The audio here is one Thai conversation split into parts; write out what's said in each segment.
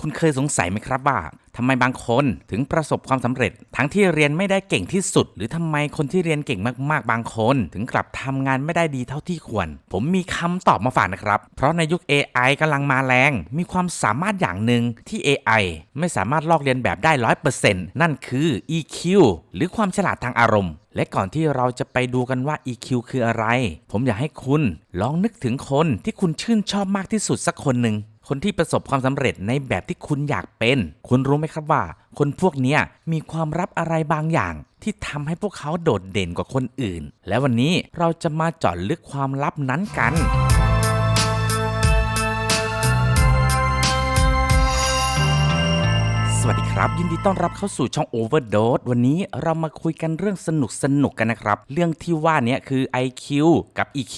คุณเคยสงสัยไหมครับว่าทำไมบางคนถึงประสบความสำเร็จ ทั้งที่เรียนไม่ได้เก่งที่สุด หรือทำไมคนที่เรียนเก่งมากๆ บางคน ถึงกลับทำงานไม่ได้ดีเท่าที่ควร ผมมีคำตอบมาฝากนะครับ เพราะในยุค AI กำลังมาแรง มีความสามารถอย่างหนึ่งที่ AI ไม่สามารถลอกเรียนแบบได้ร้อยเปอร์เซ็นต์นั่นคือ EQ หรือความฉลาดทางอารมณ์ และก่อนที่เราจะไปดูกันว่า EQ คืออะไร ผมอยากให้คุณลองนึกถึงคนที่คุณชื่นชอบมากที่สุดสักคนหนึ่ง คนที่ประสบความสำเร็จในแบบที่คุณอยากเป็น คุณรู้ไหมครับว่า คนพวกนี้มีความลับอะไรบางอย่างที่ทำให้พวกเขาโดดเด่นกว่าคนอื่น และวันนี้เราจะมาเจาะลึกความลับนั้นกันสวัสดีครับ ยินดีต้อนรับเข้าสู่ช่อง Overdose วันนี้เรามาคุยกันเรื่องสนุกสนุกกันนะครับ เรื่องที่ว่านี้คือ IQ กับ EQ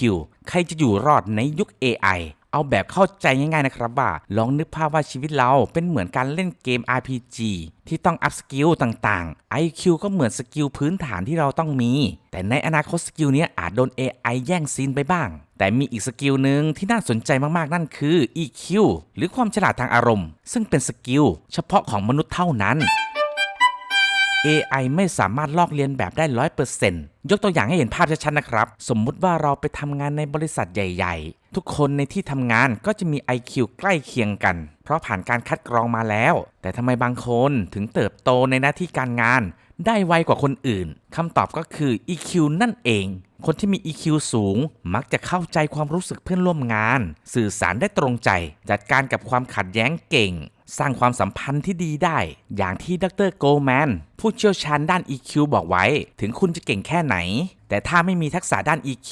ใครจะอยู่รอดในยุค AI เอาแบบเข้าใจง่ายๆนะครับว่าลองนึกภาพว่าชีวิตเราเป็นเหมือนการเล่นเกม RPG ที่ต้องอัพสกิลต่างๆ IQ ก็เหมือนสกิลพื้นฐานที่เราต้องมี แต่ในอนาคตสกิลนี้อาจโดน AI แย่งซีนไปบ้าง แต่มีอีกสกิลหนึ่งที่น่าสนใจมากๆ นั่นคือ EQ หรือความฉลาดทางอารมณ์ ซึ่งเป็นสกิลเฉพาะของมนุษย์เท่านั้น AI ไม่สามารถลอกเลียนแบบได้ร้อยเปอร์เซ็นต์ยกตัวอย่างให้เห็นภาพชัดๆนะครับ สมมุติว่าเราไปทำงานในบริษัทใหญ่ ๆ ทุกคนในที่ทำงานก็จะมี IQ ใกล้เคียงกัน เพราะผ่านการคัดกรองมาแล้ว แต่ทำไมบางคนถึงเติบโตในหน้าที่การงานได้ไวกว่าคนอื่นคำตอบก็คือ EQ นั่นเอง คนที่มี EQ สูง มักจะเข้าใจความรู้สึกเพื่อนร่วมงาน สื่อสารได้ตรงใจ จัดการกับความขัดแย้งเก่ง สร้างความสัมพันธ์ที่ดีได้ อย่างที่ดรโกลแมนผู้เชี่ยวชาญด้าน EQ บอกไว้ ถึงคุณจะเก่งแค่ไหน แต่ถ้าไม่มีทักษะด้าน EQ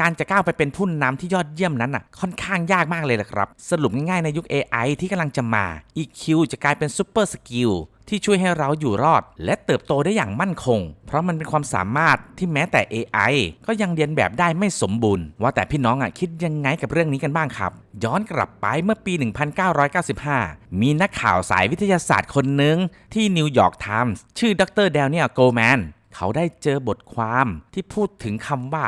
การจะก้าวไปเป็นผู้นำที่ยอดเยี่ยมนั้นน่ะ ค่อนข้างยากมากเลยละครับ สรุปง่ายๆในยุค AI ที่กำลังจะมา EQ จะกลายเป็นซูเปอร์สกิล ที่ช่วยให้เราอยู่รอด และเติบโตได้อย่างมั่นคง เพราะมันเป็นความสามารถที่แม้แต่ AI ก็ยังเรียนแบบได้ไม่สมบูรณ์ ว่าแต่พี่น้องอะคิดยังไงกับเรื่องนี้กันบ้างครับ ย้อนกลับไปเมื่อปี 1995 มีนักข่าวสายวิทยาศาสตร์คนหนึ่งที่นิวยอร์กไทมส์ชื่อดรเดลเนียโกแมนเขาได้เจอบทความที่พูดถึงคำว่า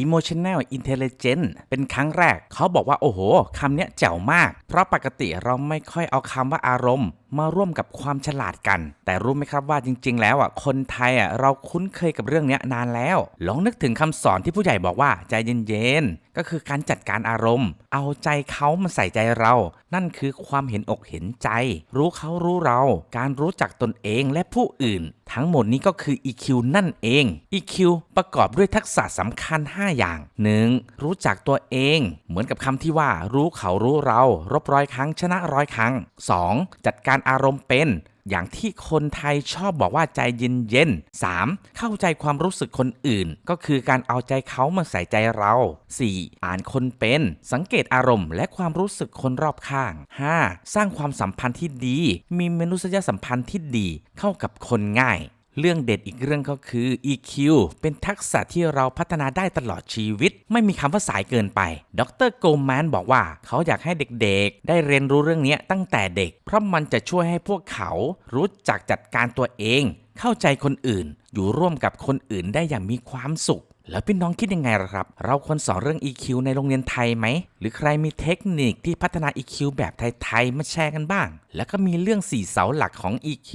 emotional intelligence เป็นครั้งแรก เขาบอกว่าโอ้โหคำเนี้ยแจ๋วมาก เพราะปกติเราไม่ค่อยเอาคำว่าอารมณ์ มาร่วมกับความฉลาดกัน แต่รู้ไหมครับว่าจริง ๆ แล้วอะคนไทยอะเราคุ้นเคยกับเรื่องนี้นานแล้ว ลองนึกถึงคำสอนที่ผู้ใหญ่บอกว่าใจเย็นๆก็คือการจัดการอารมณ์ เอาใจเขามาใส่ใจเรา นั่นคือความเห็นอกเห็นใจ รู้เขารู้เรา การรู้จักตนเองและผู้อื่น ทั้งหมดนี้ก็คือ EQ นั่นเอง EQ ประกอบด้วยทักษะสำคัญ 5 อย่าง 1. รู้จักตัวเอง เหมือนกับคำที่ว่า รู้เขารู้เรา รบร้อยครั้งชนะร้อยครั้ง 2. จัดการอารมณ์เป็น อย่างที่คนไทยชอบบอกว่าใจเย็นเย็นๆ 3. เข้าใจความรู้สึกคนอื่น ก็คือการเอาใจเขามาใส่ใจเรา 4. อ่านคนเป็น สังเกตอารมณ์ และความรู้สึกคนรอบข้าง 5. สร้างความสัมพันธ์ที่ดี มีมนุษยสัมพันธ์ที่ดี เข้ากับคนง่าย เรื่องเด็ดอีกเรื่องก็คือ EQ เป็นทักษะที่เราพัฒนาได้ตลอดชีวิต ไม่มีคำว่าสายเกินไป ดรโกลแมนบอกว่า เขาอยากให้เด็กๆ ได้เรียนรู้เรื่องนี้ตั้งแต่เด็ก เพราะมันจะช่วยให้พวกเขารู้จักจัดการตัวเอง เข้าใจคนอื่น อยู่ร่วมกับคนอื่นได้อย่างมีความสุข แล้วพี่น้องคิดยังไงล่ะครับ เราควรสอนเรื่อง EQ ในโรงเรียนไทยไหม หรือใครมีเทคนิคที่พัฒนา EQ แบบไทยๆมาแชร์กันบ้าง แล้วก็มีเรื่อง 4 เสาหลักของ EQ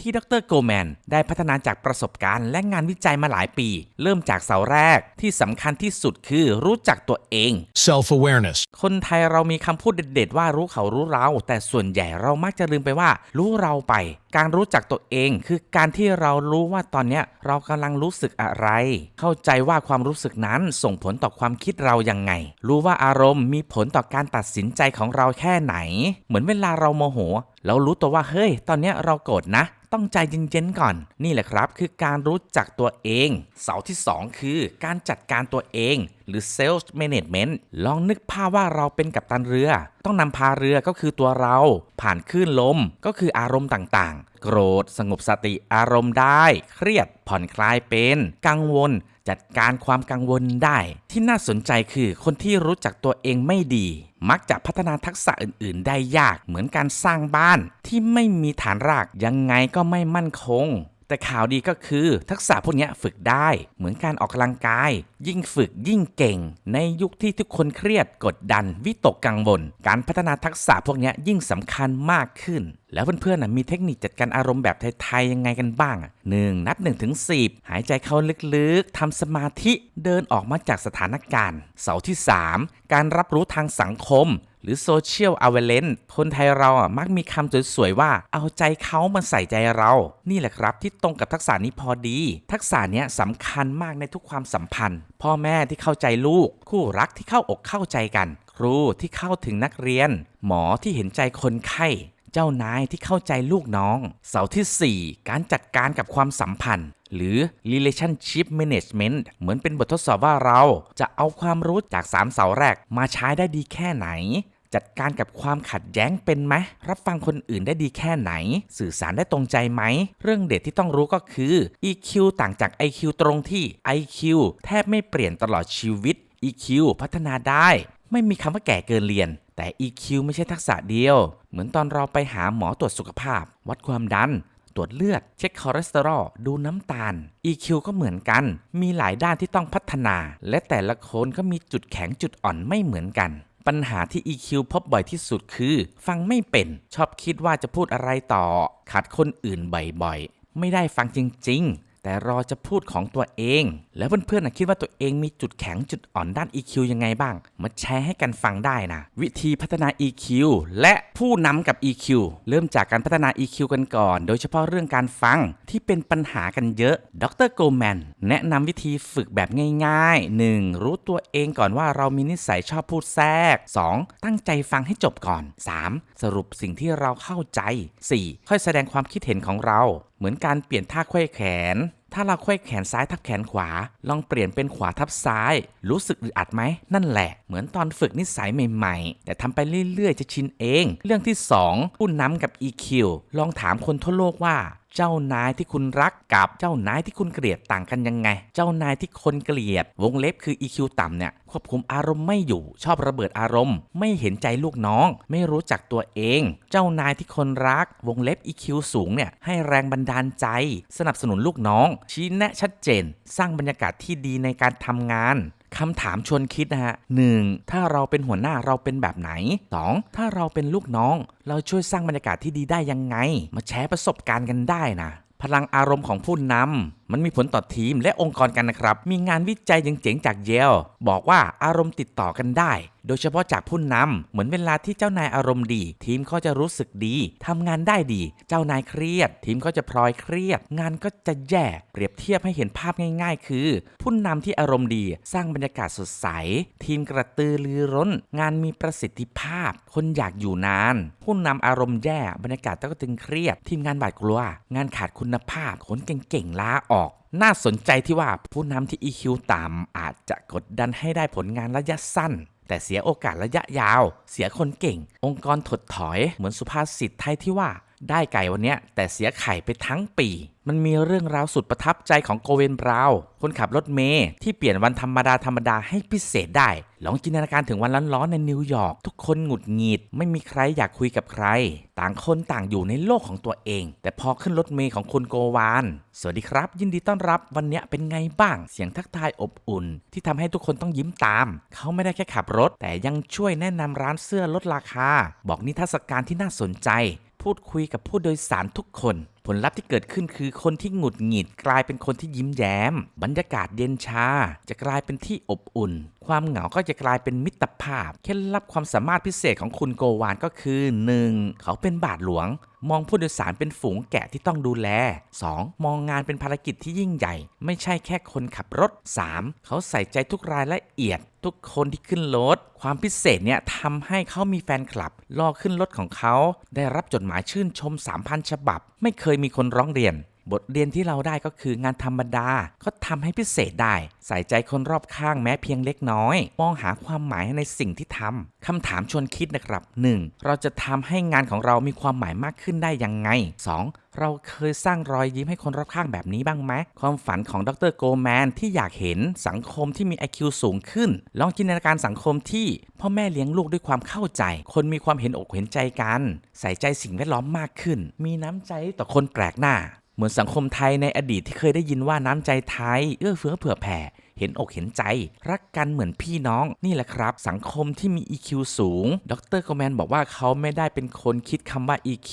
ที่ดรโกลแมนได้พัฒนาจากประสบการณ์และงานวิจัยมาหลายปี เริ่มจากเสาแรกที่สำคัญที่สุดคือรู้จักตัวเอง Self awareness. คนไทยเรามีคำพูดเด็ด ๆ ว่ารู้เขารู้เรา แต่ส่วนใหญ่เรามักจะลืมไปว่า รู้เราไป การรู้จักตัวเอง คือการที่เรารู้ว่าตอนเนี้ยเรากำลังรู้สึกอะไร เข้าใจว่าความรู้สึกนั้นส่งผลต่อความคิดเรายังไง รู้ว่าอารมณ์มีผลต่อการตัดสินใจของเราแค่ไหน เหมือนเวลาเราโมโหเรารู้ตัวว่าเฮ้ย ตอนนี้เราโกรธนะ ต้องใจเย็นๆก่อน นี่แหละครับ คือการรู้จักตัวเอง เสาที่ 2 คือการจัดการตัวเอง หรือ self management ลองนึกภาพว่าเราเป็นกัปตันเรือ ต้องนำพาเรือก็คือตัวเรา ผ่านคลื่นลมก็คืออารมณ์ต่างๆ โกรธ สงบสติอารมณ์ได้ เครียดผ่อนคลายเป็น กังวลจัดการความกังวลได้ ที่น่าสนใจคือคนที่รู้จักตัวเองไม่ดี มักจะพัฒนาทักษะอื่น ๆ ได้ยากเหมือนการสร้างบ้านที่ไม่มีฐานรากยังไงก็ไม่มั่นคง แต่ข่าวดีก็คือทักษะพวกนี้ฝึกได้ เหมือนการออกกำลังกาย ยิ่งฝึกยิ่งเก่ง ในยุคที่ทุกคนเครียดกดดัน วิตกกังวล การพัฒนาทักษะพวกนี้ยิ่งสำคัญมากขึ้น แล้วเพื่อนๆนะมีเทคนิคจัดการอารมณ์แบบไทยๆยังไงกันบ้างหนึ่งนับ1นถึงสิหายใจเข้าลึกๆทำสมาธิเดินออกมาจากสถานการณ์ เสาที่ 3 การรับรู้ทางสังคมหรือโซเชียลอเวเลนคนไทยเราอะมักมีคำสวยๆว่าเอาใจเขามาใส่ใจเรา นี่แหละครับที่ตรงกับทักษะนี้พอดี ทักษะเนี้ยสำคัญมากในทุกความสัมพันธ์ พ่อแม่ที่เข้าใจลูก คู่รักที่เข้าอกเข้าใจกัน ครูที่เข้าถึงนักเรียน หมอที่เห็นใจคนไข้ เจ้านายที่เข้าใจลูกน้อง เสาที่ 4 การจัดการกับความสัมพันธ์ หรือ relationship management เหมือนเป็นบททดสอบว่าเราจะเอาความรู้จาก 3 เสาแรกมาใช้ได้ดีแค่ไหนจัดการกับความขัดแย้งเป็นไหม รับฟังคนอื่นได้ดีแค่ไหน สื่อสารได้ตรงใจไหม เรื่องเด็ดที่ต้องรู้ก็คือ EQ ต่างจาก IQ ตรงที่ IQ แทบไม่เปลี่ยนตลอดชีวิต EQ พัฒนาได้ ไม่มีคำว่าแก่เกินเรียน แต่ EQ ไม่ใช่ทักษะเดียว เหมือนตอนเราไปหาหมอตรวจสุขภาพ วัดความดัน ตรวจเลือด เช็คคอเลสเตอรอล ดูน้ำตาล EQ ก็เหมือนกัน มีหลายด้านที่ต้องพัฒนา และแต่ละคนก็มีจุดแข็งจุดอ่อนไม่เหมือนกัน ปัญหาที่ EQ พบบ่อยที่สุดคือ ฟังไม่เป็น ชอบคิดว่าจะพูดอะไรต่อขัดคนอื่นบ่อยๆ ไม่ได้ฟังจริง ๆ แต่รอจะพูดของตัวเอง แล้วเพื่อนๆนะคิดว่าตัวเองมีจุดแข็งจุดอ่อนด้าน EQ ยังไงบ้าง มาแชร์ให้กันฟังได้นะ วิธีพัฒนา EQ และผู้นำกับ EQ เริ่มจากการพัฒนา EQ กันก่อน โดยเฉพาะเรื่องการฟังที่เป็นปัญหากันเยอะ ดรโกแมนแนะนำวิธีฝึกแบบง่ายๆ 1. รู้ตัวเองก่อนว่าเรามีนิสัยชอบพูดแทรก 2. ตั้งใจฟังให้จบก่อน 3. สรุปสิ่งที่เราเข้าใจ 4. ค่อยแสดงความคิดเห็นของเรา เหมือนการเปลี่ยนท่าไขว้แขน ถ้าเราไขว้แขนซ้ายทับแขนขวา ลองเปลี่ยนเป็นขวาทับซ้าย รู้สึกอึดอัดไหม นั่นแหละ เหมือนตอนฝึกนิสัยใหม่ๆ แต่ทำไปเรื่อยๆ จะชินเอง เรื่องที่ 2 ผู้นำกับ EQ ลองถามคนทั่วโลกว่า เจ้านายที่คุณรักกับเจ้านายที่คุณเกลียดต่างกันยังไง เจ้านายที่คนเกลียด วงเล็บคือ EQ ต่ำเนี่ยควบคุมอารมณ์ไม่อยู่ ชอบระเบิดอารมณ์ ไม่เห็นใจลูกน้อง ไม่รู้จักตัวเอง เจ้านายที่คนรัก วงเล็บ EQ สูงเนี่ยให้แรงบันดาลใจ สนับสนุนลูกน้อง ชี้แนะชัดเจน สร้างบรรยากาศที่ดีในการทำงาน คำถามชวนคิดนะฮะ 1. ถ้าเราเป็นหัวหน้าเราเป็นแบบไหน 2. ถ้าเราเป็นลูกน้อง เราช่วยสร้างบรรยากาศที่ดีได้ยังไง มาแชร์ประสบการณ์กันได้นะ พลังอารมณ์ของผู้นำมันมีผลต่อทีมและองค์กรกันนะครับ มีงานวิจัยเจ๋งๆจากเยลบอกว่าอารมณ์ติดต่อกันได้ โดยเฉพาะจากผู้นำเหมือนเวลาที่เจ้านายอารมณ์ดี ทีมก็จะรู้สึกดีทำงานได้ดี เจ้านายเครียด ทีมก็จะพลอยเครียด งานก็จะแย่เปรียบเทียบให้เห็นภาพง่าย ๆ คือ ผู้นำที่อารมณ์ดี สร้างบรรยากาศสดใส ทีมกระตือรือร้น งานมีประสิทธิภาพ คนอยากอยู่นาน ผู้นำอารมณ์แย่บรรยากาศก็ตึงเครียด ทีมงานบาดกลัว งานขาดคุณภาพคนเก่งๆล้าออก น่าสนใจที่ว่าผู้นำที่ EQ ต่ำอาจจะกดดันให้ได้ผลงานระยะสั้น แต่เสียโอกาสระยะยาว เสียคนเก่ง องค์กรถดถอย เหมือนสุภาษิตไทยที่ว่า ได้ไก่วันเนี้ยแต่เสียไข่ไปทั้งปี มันมีเรื่องราวสุดประทับใจของโกเวนบราวน์คนขับรถเมย์ที่เปลี่ยนวันธรรมดาธรรมดาให้พิเศษได้ ลองจินตนาการถึงวันร้อนๆในนิวยอร์กทุกคนหงุดหงิด ไม่มีใครอยากคุยกับใคร ต่างคนต่างอยู่ในโลกของตัวเอง แต่พอขึ้นรถเมย์ของคุณโกวาน สวัสดีครับ ยินดีต้อนรับวันนี้เป็นไงบ้าง เสียงทักทายอบอุ่น ที่ทำให้ทุกคนต้องยิ้มตาม เขาไม่ได้แค่ขับรถ แต่ยังช่วยแนะนำร้านเสื้อลดราคา บอกนิทรรศการที่น่าสนใจ พูดคุยกับผู้โดยสารทุกคน ผลลัพธ์ที่เกิดขึ้นคือคนที่หงุดหงิด กลายเป็นคนที่ยิ้มแย้ม บรรยากาศเย็นชา จะกลายเป็นที่อบอุ่น ความเหงาก็จะกลายเป็นมิตรภาพ เคล็ดลับความสามารถพิเศษของคุณโกวานก็คือ 1. เขาเป็นบาทหลวง มองผู้โดยสารเป็นฝูงแกะที่ต้องดูแล 2. มองงานเป็นภารกิจที่ยิ่งใหญ่ ไม่ใช่แค่คนขับรถ 3. เขาใส่ใจทุกรายละเอียด ทุกคนที่ขึ้นรถ ความพิเศษเนี่ยทำให้เขามีแฟนคลับ รอขึ้นรถของเขา ได้รับจดหมายชื่นชม 3,000 ฉบับ ไม่เคยมีคนร้องเรียน บทเรียนที่เราได้ก็คืองานธรรมดาก็ทำให้พิเศษได้ ใส่ใจคนรอบข้างแม้เพียงเล็กน้อย มองหาความหมายในสิ่งที่ทำคำถามชวนคิดนะครับ 1. เราจะทำให้งานของเรามีความหมายมากขึ้นได้ยังไง 2. เราเคยสร้างรอยยิ้มให้คนรอบข้างแบบนี้บ้างไหมความฝันของดรโกแมนที่อยากเห็นสังคมที่มี IQ สูงขึ้น ลองจินตนาการสังคมที่พ่อแม่เลี้ยงลูกด้วยความเข้าใจ คนมีความเห็นอกเห็นใจกัน ใส่ใจสิ่งแวดล้อมมากขึ้น มีน้ำใจต่อคนแปลกหน้า เหมือนสังคมไทยในอดีตที่เคยได้ยินว่าน้ำใจไทย เอื้อเฟื้อเผื่อแผ่ เห็นอกเห็นใจ รักกันเหมือนพี่น้องนี่แหละครับ สังคมที่มี EQ สูง ดรโกแมนบอกว่าเขาไม่ได้เป็นคนคิดคำว่า EQ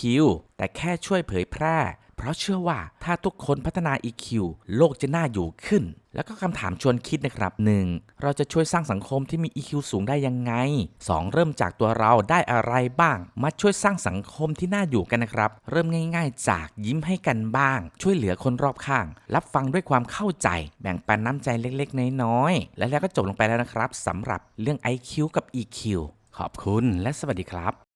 แต่แค่ช่วยเผยแพร่ เพราะเชื่อว่าถ้าทุกคนพัฒนา EQ โลกจะน่าอยู่ขึ้น แล้วก็คำถามชวนคิดนะครับ 1. เราจะช่วยสร้างสังคมที่มี EQ สูงได้ยังไง 2. เริ่มจากตัวเราได้อะไรบ้าง มาช่วยสร้างสังคมที่น่าอยู่กันนะครับ เริ่มง่าย ๆ จากยิ้มให้กันบ้าง ช่วยเหลือคนรอบข้าง รับฟังด้วยความเข้าใจ แบ่งปันน้ำใจเล็กๆ น้อยๆ และแล้วก็จบลงไปแล้วนะครับสำหรับเรื่อง IQ กับ EQ ขอบคุณและสวัสดีครับ